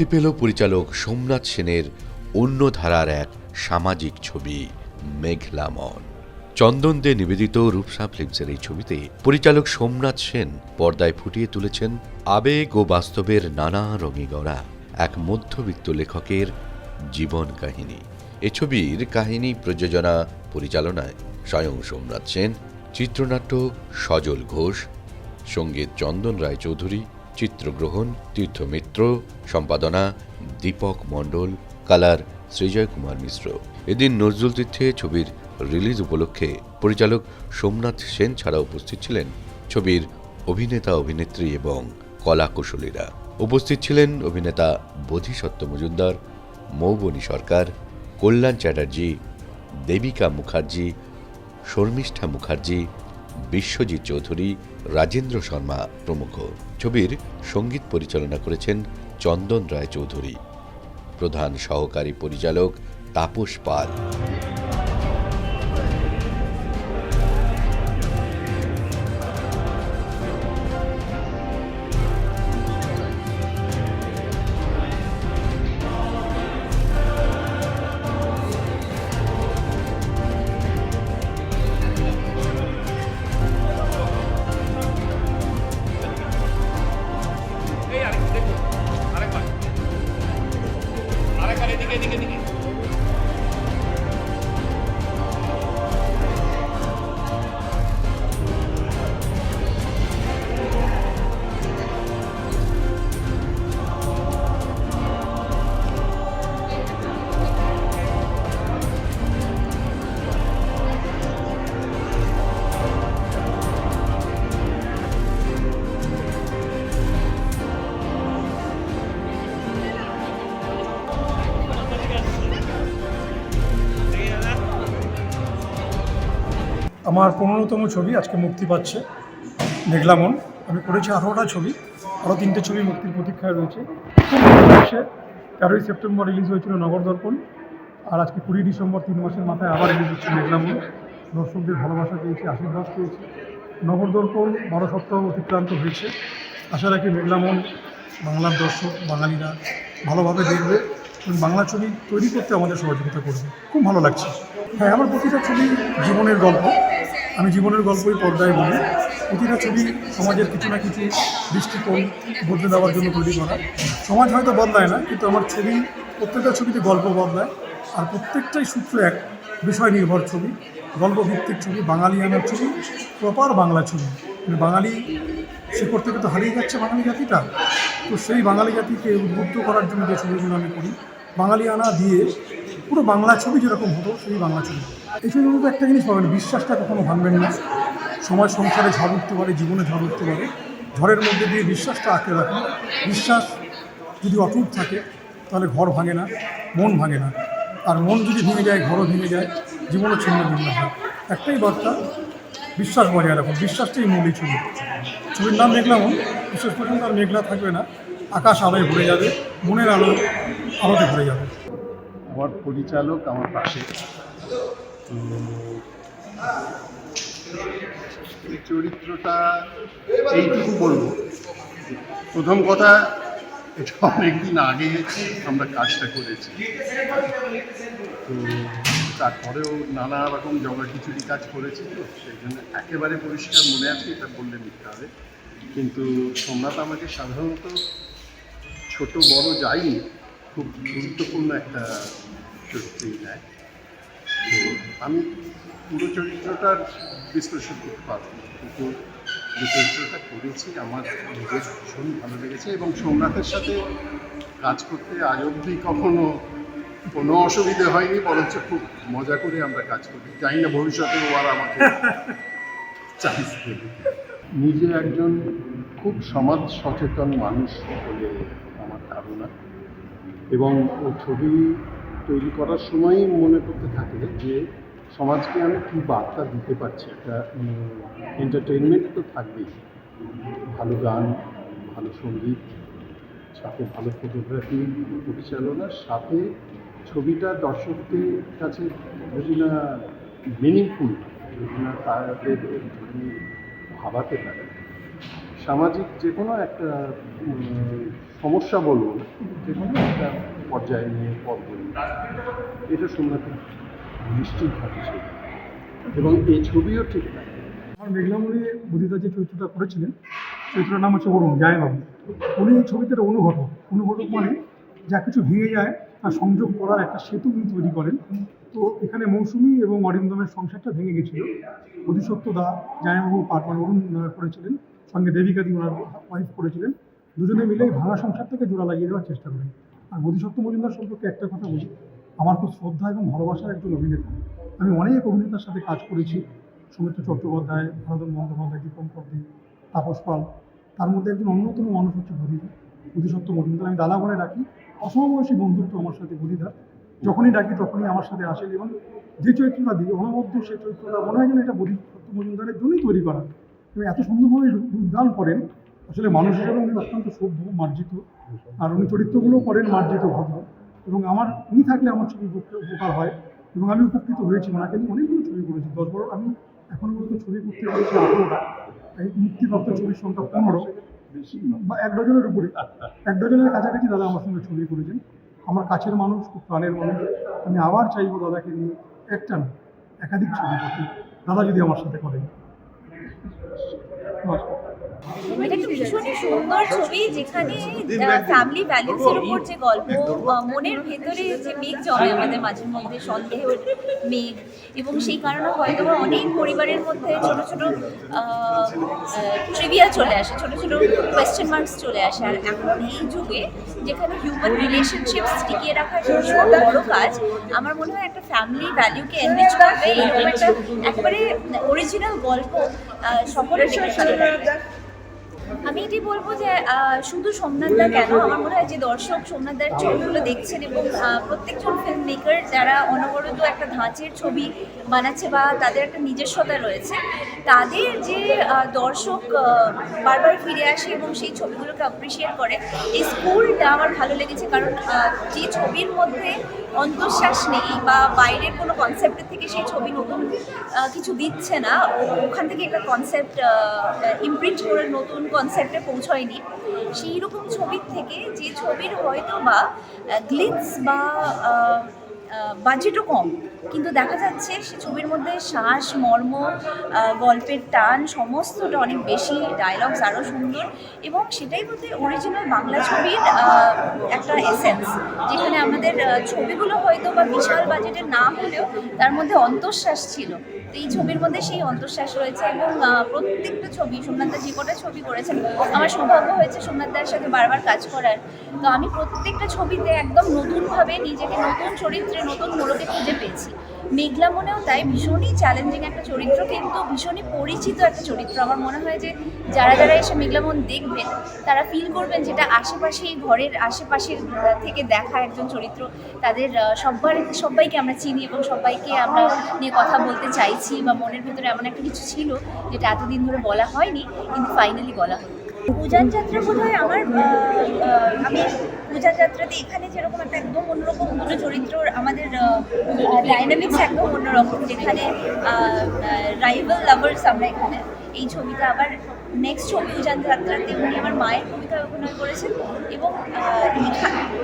মুক্তি পেল পরিচালক সোমনাথ সেনের অন্য ধারার এক সামাজিক ছবি, মেঘলামন। চন্দন দে নিবেদিত রূপসা ফিল্মসের এই ছবিতে পরিচালক সোমনাথ সেন পর্দায় ফুটিয়ে তুলেছেন আবেগ ও বাস্তবের নানা রঙে গড়া এক মধ্যবিত্ত লেখকের জীবন কাহিনী। এ ছবির কাহিনী প্রযোজনা পরিচালনায় স্বয়ং সোমনাথ সেন, চিত্রনাট্য সজল ঘোষ, সংগীত চন্দন রায়চৌধুরী চিত্রগ্রহণ তীর্থ মিত্র সম্পাদনা, দীপক মণ্ডল, কালার সৃজয় কুমার মিশ্র। এদিন নজরুল তীর্থে ছবির রিলিজ উপলক্ষে পরিচালক সোমনাথ সেন ছাড়া উপস্থিত ছিলেন ছবির অভিনেতা, অভিনেত্রী এবং কলাকুশলীরা উপস্থিত ছিলেন অভিনেতা বোধিসত্ত্ব মজুমদার, মৌবনী সরকার, কল্যাণ চ্যাটার্জি, দেবিকা মুখার্জি, শর্মিষ্ঠা মুখার্জি বিশ্বজিৎ চৌধুরী, রাজেন্দ্র শর্মা প্রমুখ। ছবির সংগীত পরিচালনা করেছেন চন্দন রায় চৌধুরী। প্রধান সহকারী পরিচালক তাপস পাল। আরেকবার এদিকে আমার পনেরোতম ছবি, আজকে মুক্তি পাচ্ছে মেঘলামন আমি করেছি আঠারোটা ছবি, আরও তিনটে ছবি মুক্তির প্রতীক্ষায় রয়েছে। লাগছে তেরোই সেপ্টেম্বর রিলিজ হয়েছিল নগর দর্পণ, আর আজকে কুড়ি ডিসেম্বর তিন মাসের মাথায় আবার রিলিজ হচ্ছে মেঘলামন দর্শকদের ভালোবাসা পেয়েছি, আশীর্বাদ পেয়েছি। নগর দর্পণ বারো সপ্তাহ অতিক্রান্ত হয়েছে। আশা রাখি মেঘলামন বাংলার দর্শক, বাঙালিরা ভালোভাবে দেখবে এবং বাংলা ছবি তৈরি করতে আমাদের সহযোগিতা করবে। খুব ভালো লাগছে। হ্যাঁ আমার প্রতিটা ছবি জীবনের গল্প। আমি জীবনের গল্পই পর্দায় বলি। প্রতিটা ছবি সমাজের কিছু না কিছু দৃষ্টিকোণ বদলে দেওয়ার জন্য তৈরি করা। সমাজ হয়তো বদলায় না, কিন্তু আমার ছবি, প্রত্যেকটা ছবিতে গল্প বদলায়। আর প্রত্যেকটাই সূত্র এক বিষয় নির্ভর ছবি, গল্পভিত্তিক ছবি, বাঙালিয়ানার ছবি প্রপার বাংলা ছবি। মানে বাঙালি শিকড় থেকে তো হারিয়ে যাচ্ছে বাঙালি জাতিটা। তো সেই বাঙালি জাতিকে উদ্বুদ্ধ করার জন্য যে ছবিগুলো আমি করি বাঙালি আনা দিয়ে পুরো বাংলা ছবি যেরকম হতো, সেই বাংলা ছবি। এই ছবিগুলোতে একটা জিনিস পাবেন বিশ্বাসটা কখনো ভাঙবেন না। সময় সংসারে ঝড় উঠতে পারে, জীবনে ঝড় উঠতে পারে। ঝড়ের মধ্যে দিয়ে বিশ্বাসটা আঁকড়ে রাখুন। বিশ্বাস যদি অটুট থাকে, তাহলে ঘর ভাঙে না, মন ভাঙে না। আর মন যদি ভেঙে যায়, ঘরও ভেঙে যায়, জীবনও ছিন্ন ভিন্ন হয়। একটাই বার্তা, বিশ্বাস বজায় রাখুন। বিশ্বাসটাই মূলই ছবি। ছবির নাম মেঘলা মেঘলাম বিশ্বাস পর্যন্ত আর মেঘলা থাকবে না। আকাশ আলোয় ভরে যাবে, মনের আলো আলোতে ভরে যাবে। আমার পরিচালক আমার পাশে। এই চরিত্রটা এইটুকু বলব। প্রথম কথা, এটা অনেকদিন আগে আমরা কাজটা করেছি। তো তারপরেও নানা রকম জগা খিচুড়ি কাজ করেছি তো, সেই জন্য একেবারে পরিষ্কার মনে আছে, এটা বললে মিথ্যে হবে। কিন্তু সোমনাথ আমাকে সাধারণত ছোট বড় যাইনি খুব গুরুত্বপূর্ণ একটা চরিত্রই নেয় তো আমি পুরো চরিত্রটার বিশ্লেষণ করতে পারব কিন্তু যে চরিত্রটা করেছি, আমার নিজের ভীষণ ভালো লেগেছে এবং সোমনাথের সাথে কাজ করতে আজ অবধি কখনো কোনো অসুবিধে হয়নি, বরঞ্চ খুব মজা করে আমরা কাজ করি। জানি না ভবিষ্যতে ও আর আমাকে চান্স দেবে নিজে একজন খুব সমাজ সচেতন মানুষ বলে আমার ধারণা। এবং ছবি তৈরি করার সময়ই মনে করতে থাকে যে সমাজকে আমি কী বার্তা দিতে পারছি? একটা এন্টারটেনমেন্ট তো থাকবেই। ভালো গান, ভালো সংগীত, সাথে ভালো ফটোগ্রাফি পরিচালনার সাথে ছবিটা দর্শকদের কাছে যদি না মিনিংফুল যদি না তাদের ভাবাতে পারে, সামাজিক যে কোনো একটা সমস্যা বলুন সেভাবে একটা পর্যায়ে নিয়ে পথ বলি এটা সোমনাথের নিশ্চিত থাকে এবং এই ছবিও ঠিক তাই আমার মেঘলামণি বুদিদা যে চরিত্রটা করেছিলেন চরিত্রটার নাম হচ্ছে অরুণ জায়বাবু উনি এই ছবিতে একটা অনুঘটক। অনুঘটক মানে যা কিছু ভেঙে যায়, তার সংযোগ করার একটা সেতু উনি তৈরি করেন। তো এখানে মৌসুমী এবং অরিন্দমের সংসারটা ভেঙে গেছিল। অধিসত্য দা জায়বাবু পাঠ মানে অরুণ করেছিলেন। সঙ্গে দেবিকা দি ওনার ওয়াইফ করেছিলেন। দুজনে মিলে এই সংসার থেকে জোড়া লাগিয়ে দেওয়ার চেষ্টা করেন আর বোধিসত্ত্ব মজুমদার সম্পর্কে একটা কথা বলি। আমার খুব শ্রদ্ধা এবং ভালোবাসার একজন অভিনেতা। আমি অনেক অভিনেতার সাথে কাজ করেছি। সৌমিত্র চট্টোপাধ্যায় ভারতন বন্দ্যোপাধ্যায় দীপঙ্কর দে তাপস পাল। তার মধ্যে একজন অন্যতম মানুষ হচ্ছে বুধিদা বুধিসত্ত্ব মজুমদার, আমি দাদা বলে ডাকি। অসমবয়সী বন্ধুত্ব আমার সাথে বুধিদা যখনই ডাকি তখনই আমার সাথে আসেন এবং যে চরিত্রটা দিই অনবদ্য সেই চরিত্রটা মনে হয় যেন এটা বুধিসত্ত্ব মজুমদারের জন্যই তৈরি করা। এবং এত সুন্দরভাবে রূপদান করেন। আসলে মানুষ হিসেবে উনি অত্যন্ত সভ্য, মার্জিত। আর উনি চরিত্রগুলো করেন মার্জিত ভদ্র এবং আমার, উনি থাকলে আমার ছবি উপকার হয়। এবং আমি উপকৃত হয়েছি, ওনাকে নিয়ে অনেকগুলো ছবি করেছি। দশ বারো, আমি এখনও পর্যন্ত ছবি করতে পেরেছি আঠেরোটা। এই মুক্তিপ্রাপ্ত ছবির সংখ্যা পনেরো। বা এক ডজনের উপরে। এক ডজনের কাছাকাছি দাদা আমার সঙ্গে ছবি করেছেন। আমার কাছের মানুষ, খুব প্রাণের মানুষ। আমি আবার চাইব দাদাকে নিয়ে একটা একাধিক ছবি করতে। দাদা যদি আমার সাথে করেন। নমস্কার। এটা একটা ভীষণই সুন্দর ছবি যেখানে ফ্যামিলি ভ্যালুস এর উপর যে গল্প মনের ভেতরে যে মেঘ জমে আমাদের মাঝে মধ্যে সন্দেহের মেঘ এবং সেই কারণে হয়তো অনেক পরিবারের মধ্যে ছোট ছোট ট্রিভিয়া চলে আসে ছোট ছোট কোয়েশ্চেন মার্কস চলে আসে। আর এখন এই যুগে যেখানে হিউম্যান রিলেশনশিপস টিকিয়ে রাখা ভীষণ বড় কাজ আমার মনে হয় একটা ফ্যামিলি ভ্যালুকে এনরিচ করবে এরকম একটা একেবারে অরিজিনাল গল্প সকলের লাগবে আমি এটি বলব যে শুধু সোমনাথদা কেন, আমার মনে হয় যে দর্শক সোমনাথদার ছবিগুলো দেখছেন এবং প্রত্যেকজন ফিল্ম মেকার যারা অনবরত একটা ধাঁচের ছবি বানাচ্ছে বা তাদের একটা নিজস্বতা রয়েছে, তাদের যে দর্শক বারবার ফিরে আসে এবং সেই ছবিগুলোকে অ্যাপ্রিসিয়েট করে, এই স্কুলটা আমার ভালো লেগেছে কারণ যে ছবির মধ্যে অন্তঃশ্বাস নেই বা বাইরের কোনো কনসেপ্টের থেকে সেই ছবি নতুন কিছু দিচ্ছে না ওখান থেকে একটা কনসেপ্ট ইমপ্রিন্ট করে নতুন কনসেপ্টে পৌঁছয়নি সেই রকম ছবির থেকে যে ছবির হয়তো বা গ্লিটস বা বাজেটও কম। কিন্তু দেখা যাচ্ছে সে ছবির মধ্যে শ্বাস মর্ম গল্পের টান সমস্তটা অনেক বেশি ডায়লগস আরও সুন্দর এবং সেটাই বলতে অরিজিনাল বাংলা ছবির একটা এসেন্স যেখানে আমাদের ছবিগুলো হয়তো বা বিশাল বাজেটের না হলেও তার মধ্যে অন্তঃশ্বাস ছিল। তো এই ছবির মধ্যে সেই অন্তঃশ্বাস রয়েছে এবং প্রত্যেকটা ছবি সোমনাথ দা যে কটা ছবি করেছেন, আমার সৌভাগ্য হয়েছে সোমনাথ দার সাথে বারবার কাজ করার। তো আমি প্রত্যেকটা ছবিতে একদম নতুনভাবে নিজেকে নতুন চরিত্রে, নতুন মোড়কে খুঁজে পেয়েছি। মেঘলা মনেও তাই ভীষণই চ্যালেঞ্জিং একটা চরিত্র, কিন্তু ভীষণই পরিচিত একটা চরিত্র। আমার মনে হয় যে যারা যারা এসে মেঘলা মন দেখবেন, তারা ফিল করবেন যেটা আশেপাশেই ঘরের আশেপাশের থেকে দেখা একজন চরিত্র। তাদের সবার সবাইকে আমরা চিনি এবং সবাইকে আমরা নিয়ে কথা বলতে চাইছি বা মনের ভেতরে এমন একটা কিছু ছিল যেটা এতদিন ধরে বলা হয়নি, কিন্তু ফাইনালি বলা হলো। উজান যাত্রা বোধ হয় আমার আমি পূজার যাত্রাতে এখানে যেরকম একটা একদম অন্যরকম দুটো চরিত্র, আমাদের ডাইনামিক্স একদম অন্যরকম, যেখানে রাইভাল লাভার্স আমরা এখানে, এই ছবিটা আবার নেক্সট ছবি উজান যাত্রাতে উনি আমার মায়ের ভূমিকায় অভিনয় করেছেন এবং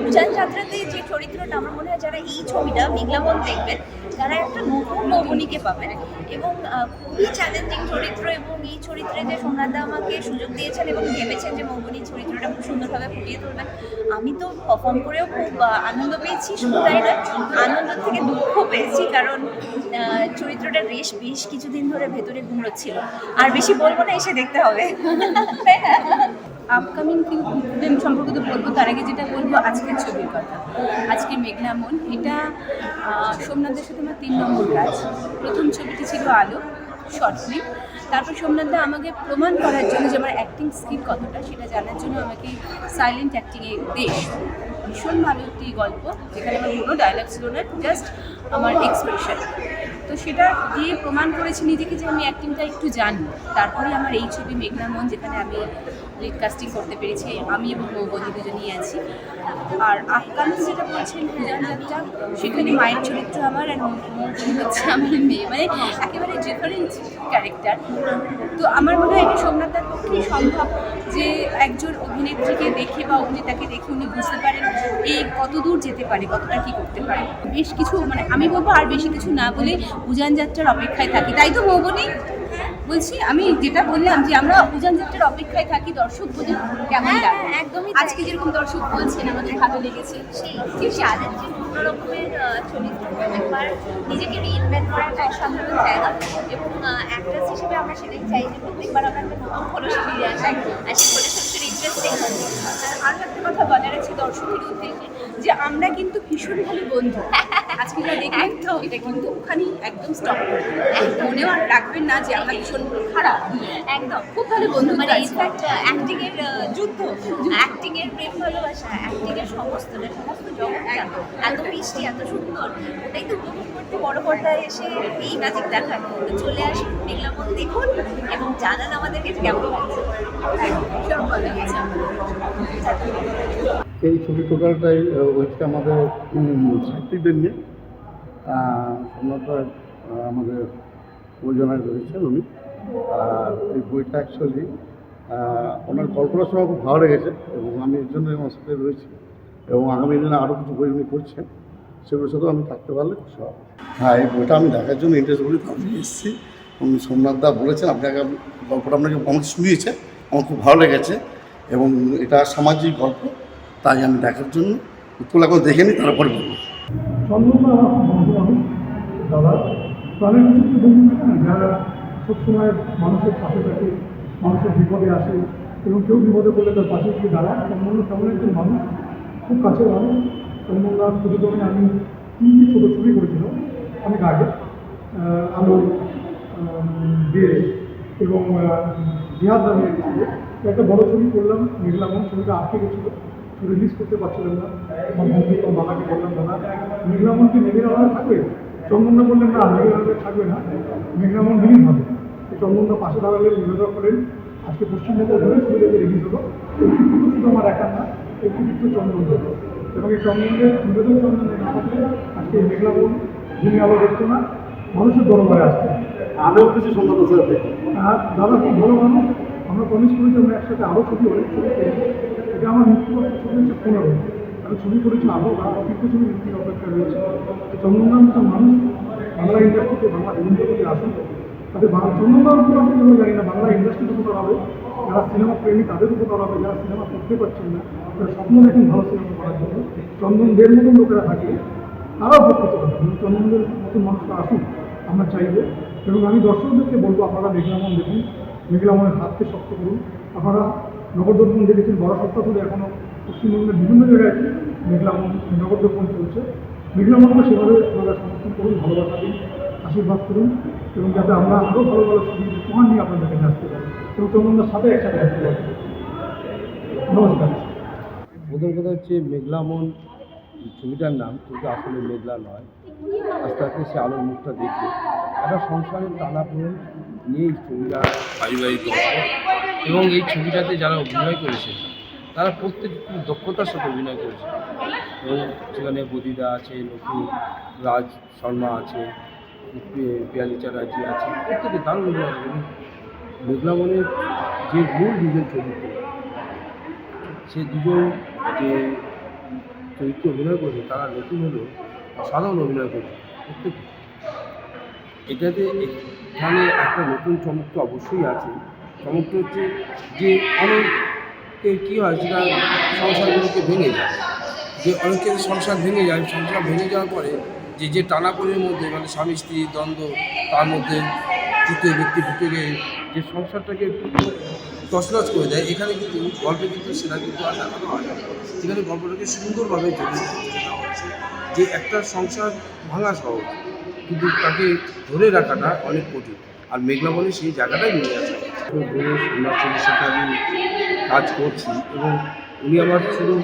উজান যাত্রাতে যে চরিত্রটা আমার মনে হয় যারা এই ছবিটা মেঘলামন দেখবেন তারা একটা নতুন মৌবনীকে পাবেন এবং খুবই চ্যালেঞ্জিং চরিত্র এবং এই চরিত্রে যে সোমনাথদা আমাকে সুযোগ দিয়েছেন এবং ভেবেছেন যে মৌবনী চরিত্রটা খুব সুন্দরভাবে ফুটিয়ে তুলবেন আমি তো পারফর্ম করেও খুব আনন্দ পেয়েছি শুধু তাই নয় আনন্দ থেকে দুঃখ পেয়েছি কারণ আহ, চরিত্রটার রেশ বেশ কিছুদিন ধরে ভেতরে গুমড়োচ্ছিল আর বেশি বলব না এসে দেখতে হবে। না আপকামিং ফিল্ম সম্পর্কে তো বলব তার আগে যেটা বলব আজকের ছবির কথা। আজকে মেঘনা মন এটা আহ, সোমনাথদের সাথে আমার তিন নম্বর কাজ। প্রথম ছবিটি ছিল আলো শর্ট ফিল্ম তারপর সোমনাথদা আমাকে প্রমাণ করার জন্য যে আমার অ্যাক্টিং স্কিল কতটা সেটা জানার জন্য আমাকে সাইলেন্ট অ্যাক্টিংয়ে দেশ ভীষণ ভালো একটি গল্প যেখানে আমার কোনো ডায়লগ ছিল না জাস্ট আমার এক্সপ্রেশন তো সেটা দিয়ে প্রমাণ করেছি নিজেকে যে আমি অ্যাক্টিংটা একটু জানি। তারপরে আমার এই ছবি মেঘনা মন যেখানে আমি লিড কাস্টিং করতে পেরেছি, আমি এবং মৌবদি দুজনেই আছি। আর আফগানিস যেটা বলছেন পূজান যাত্রা সেখানে মায়ের চরিত্র আমার আর হচ্ছে আমার মেয়ে মানে একেবারে ডিফারেন্ট ক্যারেক্টার তো আমার মনে হয় এটা সোমনাথের পক্ষেই সম্ভব যে একজন অভিনেত্রীকে দেখে বা অভিনেতাকে দেখে উনি বুঝতে পারেন এই কত দূর যেতে পারে, কতটা কি করতে পারে। বেশ কিছু মানে আমি বলব আর বেশি কিছু না বলে উজান যাত্রার অপেক্ষায় থাকি। তাই তো মৌবনি? বলছি আমি যেটা বললাম যে আমরা উজান যাত্রার অপেক্ষায় থাকি দর্শক বুঝুন কেমন হ্যাঁ, একদমই আজকে যেরকম দর্শক বলছেন আমাদের ভালো লেগেছে। সেই যে বিভিন্ন রকমের চরিত্র প্রত্যেকবার নিজেকে রিইনভেন্ট করা একটা অসাধারণ জায়গা এবং অ্যাক্ট্রেস হিসেবে আমরা সেটাই চাই যে প্রত্যেকবার আমরা একটা নতুন খোলসে ফিরে আর সেই খোলসে ভীষণ ইন্টারেস্টিং আর একটা কথা বলার আছে দর্শকের উদ্দেশ্যে যে আমরা কিন্তু ভীষণ ভালো বন্ধু। আজকে যা দেখলেন তো এটা কিন্তু ওখানে একদম স্টপ মনেও আর রাখবেন না যে আমরা ভীষণ খারাপ। একদম। খুব ভালো বন্ধু। মানে ইনফ্যাক্ট অ্যাক্টিং এর যুদ্ধ। অ্যাক্টিং এর প্রেম ভালোবাসা অ্যাক্টিং এর সমস্তটা সমস্ত জগৎটা। এত মিষ্টি এত সুন্দর। ওটাই তো উপভোগ করতে বড় পর্দায় এসে এই ম্যাজিক দেখার তো চলে আসুন মেঘলামন দেখুন এবং জানান আমাদেরকে কেমন লাগছে। ভীষণ ভালো লেগেছে। এই ছবি টোটালটাই হচ্ছে আমাদের সাহিত্যিকদের নিয়ে। আমাদের প্রযোজনায় রয়েছেন উনি। আর এই বইটা অ্যাকচুয়ালি ওনার কল্পনা সময় খুব ভালো লেগেছে এবং আমি এর জন্য আমার সাথে রয়েছি এবং আগামী দিনে আরও কিছু বই উনি করছেন সেগুলোর সাথেও আমি থাকতে পারলে খুশি হব হ্যাঁ। এই বইটা আমি দেখার জন্য ইন্টারেস্ট বলি আমি এসেছি উনি সোমনাথ দা বলেছেন আপনাকে গল্পটা আপনাকে শুনিয়েছে আমার খুব ভালো লেগেছে এবং এটা সামাজিক গল্প। তাই আমি দেখার জন্য এখন দেখে নিই, তারপরে বলব। দাদা বন্ধু যারা সবসময় মানুষের পাশে মানুষের বিপদে আসে এবং কেউ বিপদে তার পাশে মানুষ, খুব কাছের মানুষ। আমি ছোটো ছবি এবং একটি বড় ছবি করলাম মেঘলামন ছবিটা আটকে গেছিল। রিলিজ করতে পারছিলেন না। আমার বন্ধু বাবাকে বললাম দাদা মেঘলামনকে মেঘের আলাদা থাকবে? চন্দনদা বললেন না মেঘের আলাদা থাকবে না। মেঘলামন রিলিজ হবে। চন্দনদা পাশে দাঁড়ালেন নিবেদন করেন আজকে পশ্চিমবঙ্গ ধরে ছবিটাকে রিলিজ হলো। এই কৃতিত্ব শুধু আমার একার না এই কৃতিত্ব চন্দনদের এবং এই চন্দনদের নিবেদন চন্দনের না থাকলে আজকে মেঘলামন যিনি আলো দেখতো না মানুষের দরবারে আসতো আমিও কিছু সম্মত সাথে আর দাদা খুব ভালো মানুষ আমরা প্রমিস করেছি আমরা একসাথে আরও ছবি অনেক ছবি এটা আমার ছবি হচ্ছে পনেরো আমি ছবি করেছি আরও আরও ছবি মুক্তির অপেক্ষা রয়েছে। তো মতো মানুষ বাংলা ইন্ডাস্ট্রিতে, বাংলা অভিনেতাকে আসুন চন্দনদার উপর আমি জানি না, বাংলা ইন্ডাস্ট্রির উপকার হবে। যারা সিনেমা প্রেমী, তাদের উপকার হবে। যারা সিনেমা করতে পারছেন না তারা স্বপ্ন দেখেন ভালো সিনেমা করার জন্য। চন্দনদের মতন লোকেরা থাকে, তারাও উপকৃত হবে। চন্দনদের মতন মানুষরা আসুন আমরা চাইব। এবং আমি দর্শকদেরকে বলব, আপনারা মেঘলামন দেখুন। মেঘলামনের হাতকে শক্ত করুন। আপনারা নগরদর্পণ দেখেছেন বড় সপ্তাহ ধরে এখনও পশ্চিমবঙ্গের বিভিন্ন জায়গায় মেঘলামন নগরদর্পণ চলছে। মেঘলা মেঘলামনকে সেভাবে আপনারা সমর্থন করুন ভালোবাসা দিন আশীর্বাদ করুন এবং যাতে আমরা আরও ভালো ভালো ছবি উপহার নিয়ে আপনাদের কাছে আসতে পারি। এবং চন্দনদার সাথে একসাথে আসতে পারি। নমস্কার। প্রথম কথা হচ্ছে মেঘলামন ছবিটার নাম কিন্তু আসলে মেঘলা নয়। আস্তে আস্তে সে আলোর মুখটা দেখে একটা সংসারের টানাপোড়েন নিয়ে এই ছবিটা পারিবারিক এবং এই ছবিটাতে যারা অভিনয় করেছে, তারা প্রত্যেক দক্ষতার সাথে অভিনয় করেছে। এবং সেখানে বদিদা আছে নতুন রাজ শর্মা আছে পিয়ালি চ্যাটার্জি আছে, প্রত্যেকে দারুণ অভিনয় করে এবং মেঘলামনের যে মূল দুজন চরিত্র, সে দুজন যে চরিত্র অভিনয় করেছে, তারা নতুন হলেও অসাধারণ অভিনয় করেছে, প্রত্যেকে। এটাতে এখানে একটা নতুন চমক তো অবশ্যই আছে। চমকটা হচ্ছে যে অনেকের কী হয়, সেটা সংসারগুলোকে ভেঙে যায়। যে অনেকের সংসার ভেঙে যায়, সংসার ভেঙে যাওয়ার পরে যে যে টানাপোড়ের মধ্যে মানে স্বামী স্ত্রী, দ্বন্দ্ব, তার মধ্যে তৃতীয় ব্যক্তি ঢুকে গিয়ে যে সংসারটাকে তছনছ করে দেয়, এখানে কিন্তু গল্পে কিন্তু সেটা কিন্তু আর দেখানো হয় না। এখানে গল্পটাকে সুন্দরভাবে জড়িয়ে দেওয়া হয়েছে। যে একটা সংসার ভাঙা সহজ, কিন্তু তাকে ধরে রাখাটা অনেক কঠিন। আর মেঘলাবনে সেই জায়গাটাই নিয়ে আসে ওনার সাথে আমি কাজ করছি এবং উনি আমার শুধু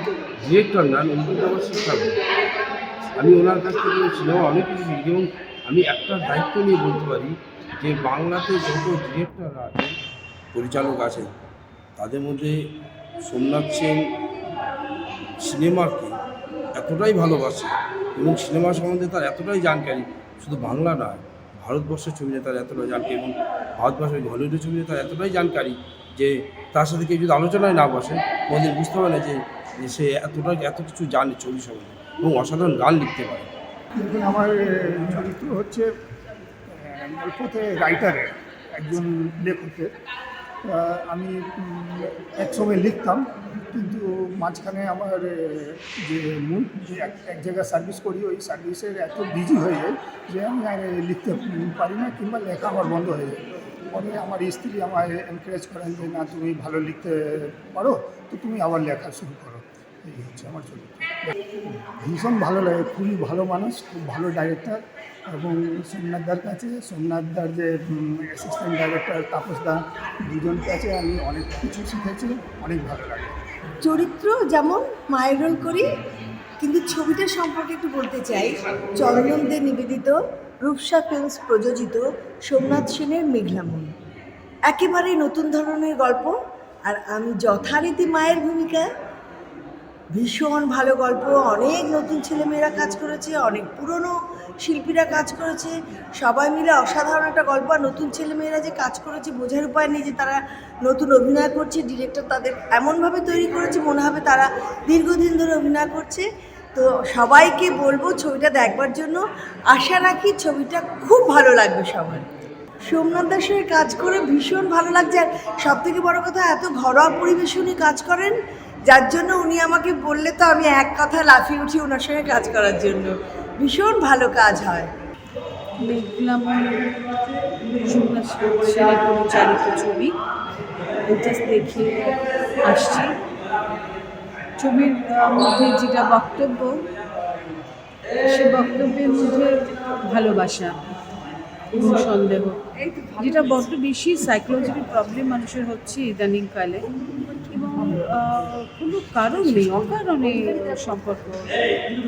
ডিরেক্টর নন উনি কিন্তু আমার শিক্ষক আমি ওনার কাছ থেকে সিনেমা অনেক কিছু শিখি এবং আমি একটা দায়িত্ব নিয়ে বলতে পারি যে বাংলাতে যত ডিরেক্টর আছে পরিচালক আছেন, তাদের মধ্যে সোমনাথ সেন সিনেমাকে এতটাই ভালোবাসে এবং সিনেমা সম্বন্ধে তার এতটাই জানকারি, শুধু বাংলা নয় ভারতবর্ষের ছবি নিয়ে তার এতটাই জানকারি এবং ভারতবর্ষের হলিউডের ছবি নিয়ে তার এতটাই জানকারি যে তার সাথে কেউ যদি আলোচনায় না বসে, কোনোদিন বুঝতে পারে না যে সে এতটা এত কিছু জানে ছবি সম্বন্ধে এবং অসাধারণ গান লিখতে পারে। দেখুন, আমার চরিত্র হচ্ছে গল্পতে রাইটারের একজন লেখকের। আমি একসময় লিখতাম, কিন্তু মাঝখানে আমার যে মূল যে এক এক জায়গায় সার্ভিস করি, ওই সার্ভিসের এত বিজি হয়ে যায় যে আমি লিখতে পারি না, কিংবা লেখা আমার বন্ধ হয়ে যায়। পরে আমার স্ত্রী আমায় এনকারেজ করেন যে, না, তুমি ভালো লিখতে পারো, তো তুমি আবার লেখা শুরু করো। এই হচ্ছে আমার চরিত্র। ভীষণ ভালো লাগে, খুবই ভালো মানুষ, খুব ভালো ডাইরেক্টর এবং সোমনাথদার কাছে। সোমনাথদার যে অ্যাসিস্ট্যান্ট ডাইরেক্টর তাপসদা দুজন কাছে আমি অনেক কিছু শিখেছি, অনেক ভালো লাগে। চরিত্র যেমন মায়ের রোল করি, কিন্তু ছবিটা সম্পর্কে একটু বলতে চাই। চন্দন দে নিবেদিত, রূপসা ফিল্মস প্রযোজিত সোমনাথ সেনের মেঘলামন একেবারেই নতুন ধরনের গল্প, আর আমি যথারীতি মায়ের ভূমিকা। ভীষণ ভালো গল্প, অনেক নতুন ছেলেমেয়েরা কাজ করেছে, অনেক পুরনো শিল্পীরা কাজ করেছে। সবাই মিলে অসাধারণ একটা গল্প। আর নতুন ছেলেমেয়েরা যে কাজ করেছে, বোঝার উপায় নেই যে তারা নতুন অভিনয় করছে ডিরেক্টর তাদের এমনভাবে তৈরি করেছে, মনে হবে তারা দীর্ঘদিন ধরে অভিনয় করছে। তো সবাইকে বলব ছবিটা দেখবার জন্য। আশা রাখি ছবিটা খুব ভালো লাগবে সবার। সোমনাথ দাসের কাজ করে ভীষণ ভালো লাগছে। আর সব থেকে বড় কথা, এত ঘরোয়া পরিবেশে উনি কাজ করেন, যার জন্য উনি আমাকে বললে তো আমি এক কথা লাফিয়ে উঠি ওনার সঙ্গে কাজ করার জন্য। ভীষণ ভালো কাজ হয়। সেনের পরিচালিত ছবি। এটা দেখে আসছি। ছবির মধ্যে যেটা বক্তব্য, সে বক্তব্যের মধ্যে ভালোবাসা সন্দেহ যেটা বড্ড বেশি সাইকোলজিক্যাল প্রবলেম মানুষের হচ্ছে ইদানিংকালে। কোনো কারণ নেই, অকারণে সম্পর্ক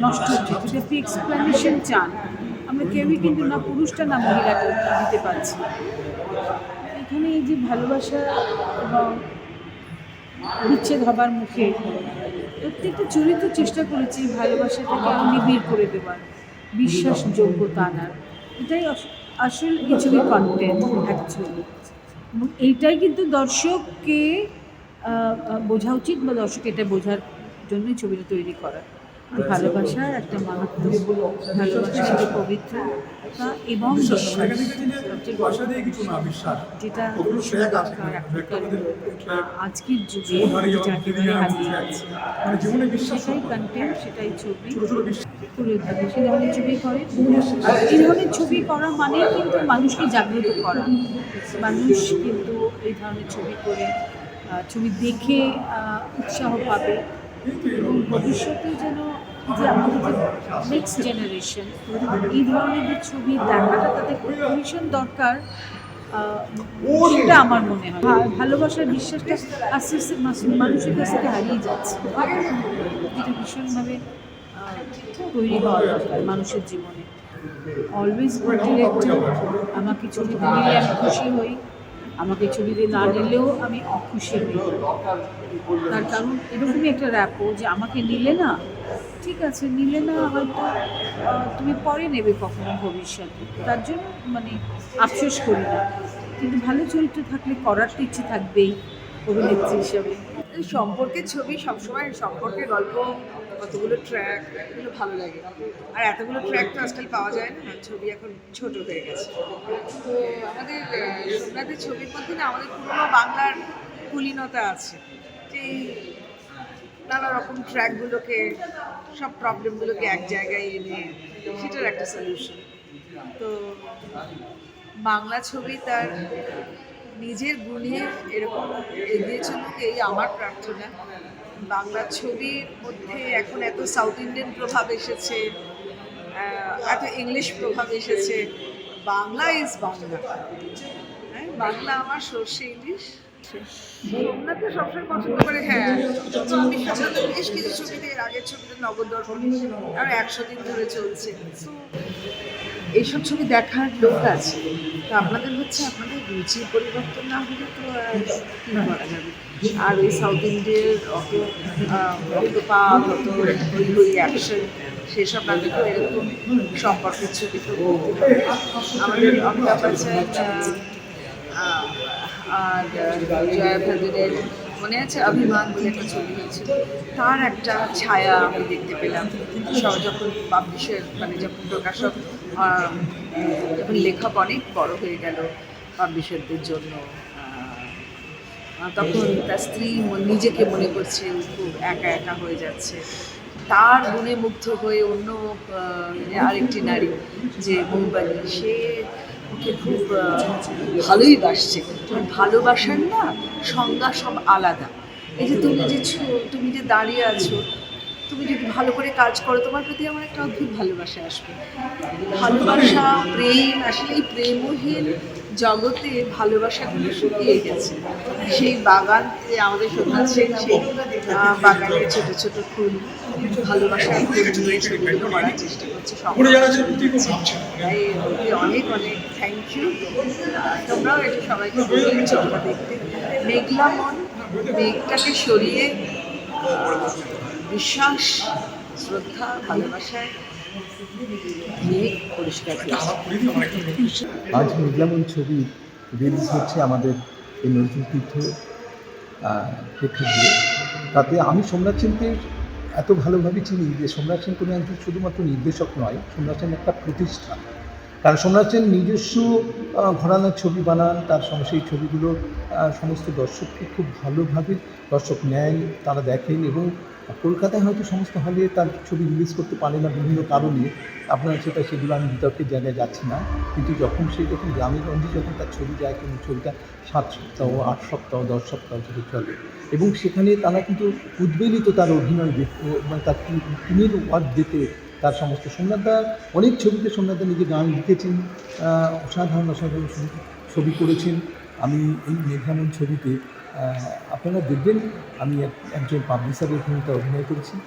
নষ্ট হচ্ছে। যদি আপনি এক্সপ্লেনেশন চান, আমরা কেউই কিন্তু না পুরুষটা, না মহিলাটা দিতে পারছি। এখানে এই যে ভালোবাসা এবং বিচ্ছেদ হবার মুখে প্রত্যেকটা চরিত্র চেষ্টা করেছি ভালোবাসাটাকে আরও নিবিড় করে দেওয়ার, বিশ্বাসযোগ্যতা আনার। এটাই আসল এই ছবির কন্টেন্ট অ্যাকচুয়ালি এবং এইটাই কিন্তু দর্শককে বোঝা উচিত বা দর্শক এটা বোঝার জন্যই ছবিটা তৈরি করা। যে ভালোবাসার একটা মাহাত্ম ভালোবাসার যে পবিত্রতা এবং বড় যেটা আজকের যুগে সেটাই কন্টেন্ট সেটাই ছবি। সে ধরনের ছবি করে। এই ধরনের ছবি করা মানে কিন্তু মানুষকে জাগ্রত করা। মানুষ কিন্তু এই ধরনের ছবি করে ছবি দেখে উৎসাহ পাবে এবং ভবিষ্যতে যেন যে আমাদের যে নেক্সট জেনারেশন এই ধরনের যে ছবি দেখাটা তাদের ভীষণ দরকার আমার মনে হয়। ভালোবাসার বিশ্বাসটা আস্তে আস্তে মানুষের কাছ থেকে হারিয়ে যাচ্ছে। এটা ভীষণভাবে তৈরি হওয়া দরকার মানুষের জীবনে। অলওয়েজ ডিরেক্টর আমাকে ছবি নিলে আমি খুশি হই। আমাকে ছবিতে না নিলেও আমি অখুশি হই তার কারণ এরকমই একটা র্যাপো যে আমাকে নিলে না, ঠিক আছে, নিলে না হয়তো তুমি পরে নেবে কখনো ভবিষ্যতে। তার জন্য মানে আফসোস করি না। কিন্তু ভালো চরিত্র থাকলে করার তো ইচ্ছে থাকবেই অভিনেত্রী হিসাবে। সম্পর্কের ছবি সবসময় সম্পর্কের গল্প কতগুলো ট্র্যাক এগুলো ভালো লাগে। আর এতগুলো ট্র্যাক তো আজকাল পাওয়া যায় না ছবি এখন ছোট হয়ে গেছে। তো আমাদের সোমনাথের ছবির মধ্যে না আমাদের পুরোনো বাংলার কুলীনতা আছে। এই নানা রকম ট্র্যাকগুলোকে সব প্রবলেমগুলোকে এক জায়গায় এনে, সেটার একটা সলিউশন তো বাংলা ছবি তার নিজের গুণে এরকম এগিয়ে চলুক, এই আমার প্রার্থনা। বাংলা ছবির মধ্যে এখন এত সাউথ ইন্ডিয়ান প্রভাব এসেছে এত ইংলিশ প্রভাব এসেছে, বাংলা ইজ বাংলা। হ্যাঁ বাংলা আমার সর্ষে ইলিশ। সোমনাথকে সবসময় পছন্দ করে হ্যাঁ আমি সোমনাথের বেশ কিছু ছবিতে এর আগের ছবিতে নগদর্পণ আর একশো দিন ধরে চলছে। এইসব ছবি দেখার লোক আছে। তো আপনাদের হচ্ছে আপনাদের রুচির পরিবর্তন না হলে তো আর করা যাবে? আর ওই সাউথ ইন্ডিয়ার অত রক্তপাত অত হই হই অ্যাকশন সেসব না এরকম সম্পর্কের ছবি তো আমাদের অমিতাভ বচ্চন আর জয়া ভাদুরের মনে আছে অভিমান বলে একটা ছবি হয়েছিল? তার একটা ছায়া আমি দেখতে পেলাম। সব যখন পাবলিশের মানে যখন প্রকাশক যখন লেখক অনেক বড় হয়ে গেল পাবলিশারদের জন্য। তখন তার স্ত্রী নিজেকে মনে করছে খুব একা একা হয়ে যাচ্ছে। তার গুণে মুগ্ধ হয়ে অন্য আরেকটি নারী যে মৌবালি সে ওকে খুব ভালোই বাসছে। মানে ভালোবাসার না, সংজ্ঞা সব আলাদা। এই যে তুমি যে তুমি যে দাঁড়িয়ে আছো, তুমি যদি ভালো করে কাজ করো, তোমার প্রতি আমার একটা অদ্ভুত ভালোবাসা আসবে। ভালোবাসা, প্রেম, আসলে এই প্রেমহীন জগতে ভালোবাসাগুলো শুকিয়ে গেছে। সেই বাগান আমাদের সন্ন্যাস সেন সেই আহ, বাগানে ছোট ছোট ফুল ভালোবাসার ফুল নিয়ে ছবিগুলো করার চেষ্টা করছে অনেক অনেক থ্যাংক ইউ তোমরাও এটা সবাইকে বলবে ছবিটা দেখতে। মেঘলা মন মেঘটাকে সরিয়ে বিশ্বাস শ্রদ্ধা ভালোবাসায় আজ মেঘলামন ছবি রিলিজ হচ্ছে আমাদের এই নজরুল তীর্থ প্রেক্ষাগৃহে। তাতে আমি সোমনাথ সেনকে এত ভালোভাবে চিনি যে সোমনাথ সেন কোনো একজন শুধুমাত্র নির্দেশক নয়, সোমনাথ সেন একটা প্রতিষ্ঠান কারণ সোমনাথ সেন নিজস্ব ঘরানার ছবি বানান, তার সঙ্গে সেই ছবিগুলো সমস্ত দর্শককে খুব ভালোভাবে দর্শক নেন, তারা দেখেন এবং কলকাতায় হয়তো সমস্ত হলে তার ছবি রিলিজ করতে পারে না বিভিন্ন কারণে। আপনার সেটা সেগুলো আমি বিতর্কের জায়গায় যাচ্ছি না। কিন্তু যখন সে যখন গ্রামে গঞ্জে যখন তার ছবি যায় কিন্তু ছবিটা সাত সপ্তাহ, আট সপ্তাহ, দশ সপ্তাহ ধরে চলে। এবং সেখানে তারা কিন্তু উদ্বেলিত তার অভিনয় দেখতে মানে তার টিমের ওয়ার্ক দেখে তার সমস্ত সোমনাথদা, অনেক ছবিতে সোমনাথদা নিজে গান লিখেছেন অসাধারণ অসাধারণ ছবি- করেছেন। আমি এই মেঘামন ছবিতে আপনারা দেখবেন, আমি এক- একজন পাবলিশারের ভূমিকা অভিনয় করেছি।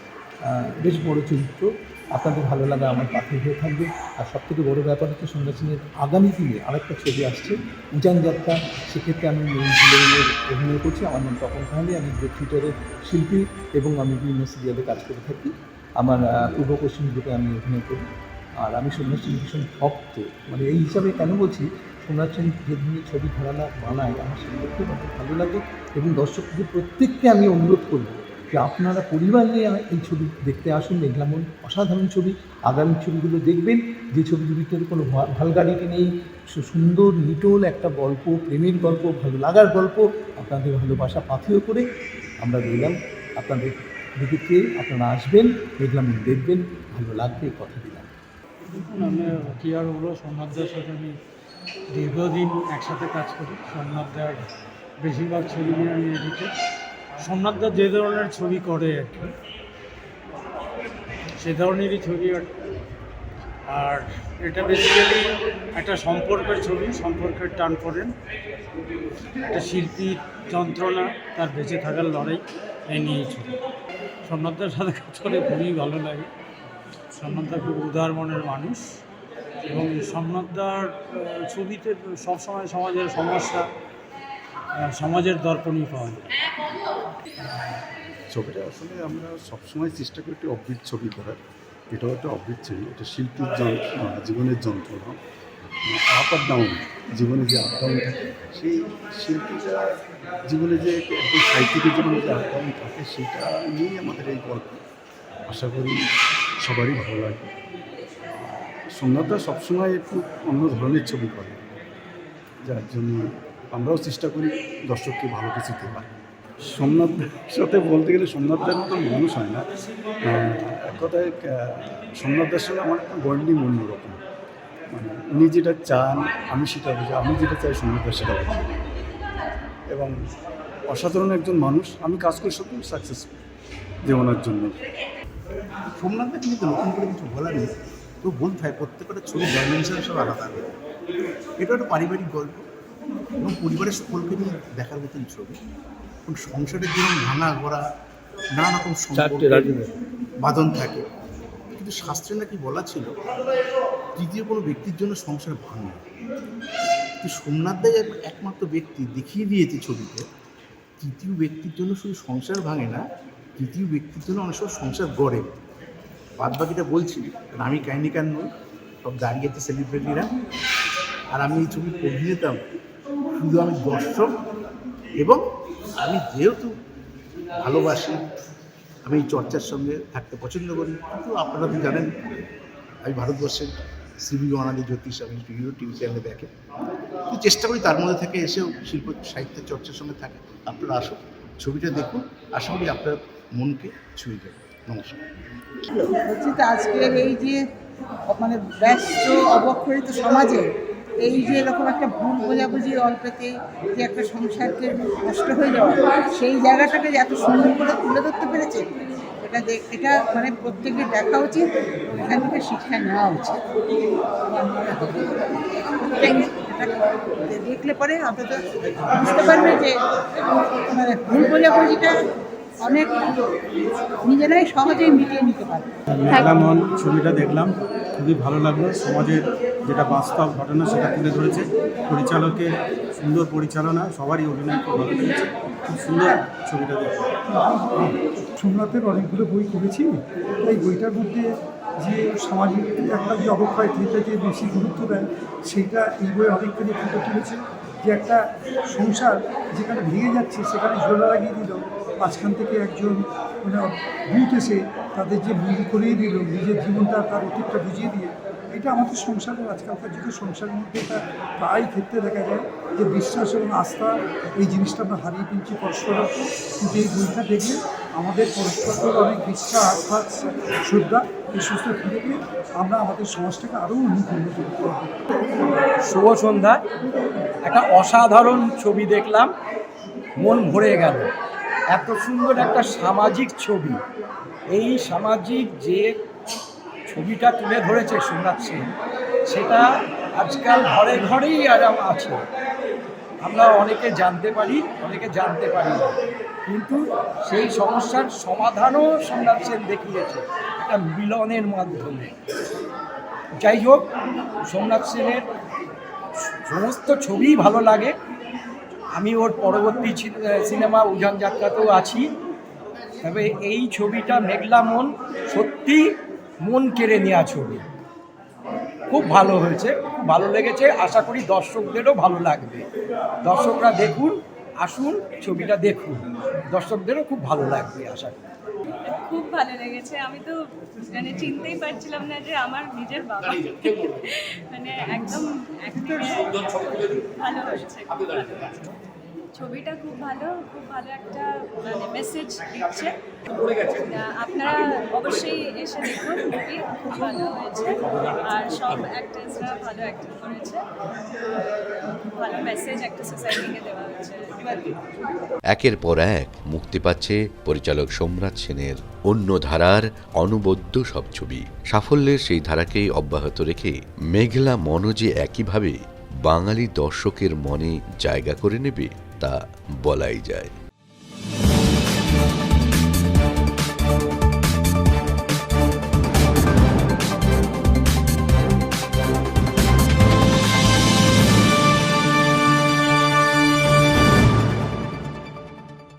বেশ বড় চরিত্র। আপনাদের ভালো লাগা আমার পাশে হয়ে থাকবে। আর সবথেকে বড় ব্যাপার হচ্ছে সন্ধ্যা সিংয়ের আগামী দিনে আরেকটা ছবি আসছে, উজান যাত্রা। সেক্ষেত্রে আমি অভিনয় করছি। আমার নাম তপন কাহালি আমি থিয়েটারের শিল্পী এবং আমি বিভিন্ন সিরিয়ালে কাজ করে থাকি। আমার পূর্ব পশ্চিম গ্রুপে আমি অভিনয় করি। আর আমি সন্ন্যাস সেন ভীষণ ভক্ত। মানে এই হিসাবে কেন বলছি সন্ন্যাস ধীরে ধীরে ছবি ঘরানা বানায়, আমার খুব আমার ভালো লাগে এবং দর্শকদের প্রত্যেককে আমি অনুরোধ করব যে আপনারা পরিবার নিয়ে এই ছবি দেখতে আসুন মেঘলামন অসাধারণ ছবি, আগামী ছবিগুলো দেখবেন। যে ছবিগুলোর ভিতরে কোনো ভা- ভালগারিটি নেই সুন্দর, নিটোল একটা গল্প, প্রেমের গল্প, ভালো লাগার গল্প, আপনাদের ভালোবাসা পাথেয় করে আমরা রইলাম। আপনাদের দিকে চেয়ে আপনারা আসবেন মেঘলামন দেখবেন, ভালো লাগবে, কথা দিলাম। দেখুন আমি কী আর বলব সোমনাথদার সাথে আমি দীর্ঘদিন একসাথে কাজ করি। সোমনাথদার বেশিরভাগ ছবি নিয়ে আমি এডিটেড সোমনাথদার যে ধরনের ছবি করে আর কি, সে ধরনেরই ছবি আর আর এটা বেসিক্যালি একটা সম্পর্কের ছবি, সম্পর্কের টান করেন একটা শিল্পীর যন্ত্রণা তার বেঁচে থাকার লড়াই, এই নিয়েই ছবি। সোমনাথদার সাথে কাজ করে খুবই ভালো লাগে। সম্রাটদা খুব উদার মনের মানুষ। এবং সম্রাটদার ছবিতে সবসময় সমাজের সমস্যা সমাজের দর্পণই পাওয়া যায়। ছবিটা আসলে আমরা সবসময় চেষ্টা করি একটি অবৃত ছবি করার। এটাও একটা অবৃত ছবি, এটা শিল্পীর জীবনের যন্ত্রণা। আপ আর ডাউন, জীবনে যে আপ ডাউন থাকে, সেই শিল্পীরা জীবনে যে একজন সাহিত্যিকের জীবনে যে আপ ডাউন থাকে, সেটা নিয়েই আমাদের এই গল্প। আশা করি সবারই ভালো লাগে সোমনাথদা সবসময় একটু অন্য ধরনের ছবি করে। যার জন্য আমরাও চেষ্টা করি দর্শককে ভালো কিছু দেওয়ার। সোমনাথ সাথে বলতে গেলে সোমনাথদার মতো মানুষ হয় না। এক কথায় আহ, সোমনাথদার সঙ্গে আমার একটা বন্ডিং অন্যরকম। মানে উনি যেটা চান আমি সেটা বুঝি আমি যেটা চাই সোমনাথদার সেটা বুঝি। এবং অসাধারণ একজন মানুষ আমি কাজ করি সত্যি সাকসেসফুল যে ওনার জন্য। সোমনাথদা কিন্তু নতুন করে কিছু বলার নেই। তো বলতে হয় প্রত্যেকটা ছবির ডাইমেনশন সব আলাদা। এটা একটা পারিবারিক গল্প। এবং পরিবারের সকলকে নিয়ে দেখার মতন ছবি। এবং সংসারের জন্য ভাঙা গড়া নানা রকম বাঁধন থাকে। কিন্তু শাস্ত্রে নাকি বলা ছিল তৃতীয় কোনো ব্যক্তির জন্য সংসার ভাঙে কিন্তু সোমনাথ দাই একমাত্র ব্যক্তি দেখিয়ে দিয়েছে ছবিতে তৃতীয় ব্যক্তির জন্য শুধু সংসার ভাঙে না তৃতীয় ব্যক্তির জন্য অনেক সময় সংসার গড়ে। বাদ বাকিটা বলছি আমি কাহিনিকার নই, সব দাঁড়িয়ে আছে সেলিব্রিটিরা আর আমি এই ছবি অভিনেতা। শুধু আমি দর্শক, এবং আমি যেহেতু ভালোবাসি, আমি এই চর্চার সঙ্গে থাকতে পছন্দ করি। কিন্তু আপনারা তো জানেন, আমি ভারতবর্ষের সিবি অনাদি জ্যোতিষ, আমি টিভিও টিভি চ্যানেলে দেখে। তো চেষ্টা করি তার মধ্যে থেকে এসেও শিল্প সাহিত্যের চর্চার সঙ্গে থাকে। আপনারা আসুন, ছবিটা দেখুন, আশা করি আপনার মনকে ছুঁয়ে যাবে। নমস্কার। তো এই যে মানে ব্যস্ত, অবক্ষরিত সমাজে এই যে এরকম একটা ভুল বোঝাবুঝি অল্পতে যে একটা সংসারকে নষ্ট হয়ে যাওয়া, সেই জায়গাটাকে এত সুন্দর করে তুলে ধরতে পেরেছে, এটা এটা মানে প্রত্যেকের দেখা উচিত, এখান থেকে শিক্ষা নেওয়া উচিত। দেখলে পরে অন্তত বুঝতে পারবে যে মানে ভুল বোঝাবুঝিটা অনেক নিজেরাই সহজেই মিটিয়ে নিতে পারবে মেঘলামন ছবিটা দেখলাম খুবই ভালো লাগল। সমাজের যেটা বাস্তব ঘটনা সেটা তুলে ধরেছে। পরিচালকের সুন্দর পরিচালনা সবারই অভিনয় খুব ভালো লেগেছে। খুব সুন্দর ছবিটা দেখলাম। সোমনাথের অনেকগুলো বই করেছি। এই বইটার মধ্যে যে সামাজিক একটা যে অবক্ষয় যেটা যে বেশি গুরুত্ব দেয় সেটা এই বইয়ে অনেকখানি ফুটে তুলেছে যে একটা সংসার যেখানে ভেঙে যাচ্ছে সেখানে ঝোলা লাগিয়ে দিল। মাঝখান থেকে একজন মানে ভূত এসে তাদের যে বিলি করিয়ে দিল, নিজের জীবনটা তার অতীতটা বুঝিয়ে দিয়ে, এটা আমাদের সংসারের, আজকালকার যুগে সংসারের মধ্যে এটা প্রায় ক্ষেত্রে দেখা যায় যে বিশ্বাস এবং আস্থা, এই জিনিসটা আমরা হারিয়ে ফেলছি পরস্পর কিন্তু এই বইটা দেখলে আমাদের পরস্পর অনেক বিশ্বাস, আস্থা, শ্রদ্ধা, এই সুস্থ ফিরে পেয়ে আমরা আমাদের সমাজটাকে আরও উন্নত উন্নত শুভ সন্ধ্যা। একটা অসাধারণ ছবি দেখলাম, মন ভরে গেল। এত সুন্দর একটা সামাজিক ছবি। এই সামাজিক যে ছবিটা তুলে ধরেছে সোমনাথ সেন, সেটা আজকাল ঘরে ঘরেই আরাম আছে। আমরা অনেকে জানতে পারি, অনেকে জানতে পারি না। কিন্তু সেই সমস্যার সমাধানও সোমনাথ সেন দেখিয়েছে একটা মিলনের মাধ্যমে। যাই হোক, সোমনাথ সেনের সমস্ত ছবিই ভালো লাগে। আমি ওর পরবর্তী সিনেমা উজান যাত্রাতেও আছি। তবে এই ছবিটা মেঘলা মন, সত্যি মন কেড়ে নেওয়া ছবি। খুব ভালো হয়েছে, খুব ভালো লেগেছে। আশা করি দর্শকদেরও ভালো লাগবে। দর্শকরা দেখুন, আসুন, ছবিটা দেখুন। দর্শকদেরও খুব ভালো লাগবে, আশা করি। খুব ভালো লেগেছে। আমি তো মানে চিনতেই পারছিলাম না যে আমার নিজের বাবা। মানে একদম ভালো হয়েছে। ছবিটা খুব ভালো খুব ভালো একটা মানে মেসেজ দিচ্ছে। আপনারা অবশ্যই এসে দেখুন মুভি খুব ভালো হয়েছে। আর সব অ্যাক্টার্সরা ভালো অ্যাক্টিং করেছে। ভালো মেসেজ একটা সোসাইটিকে দেওয়া হয়েছে। একের পর এক মুক্তি পাচ্ছে পরিচালক সম্রাট সেনের অন্য ধারার অনবদ্য সব ছবি। সাফল্যের সেই ধারাকেই অব্যাহত রেখে মেঘলা মনোজে একইভাবে বাঙালি দর্শকের মনে জায়গা করে নেবে তা বলাই যায়।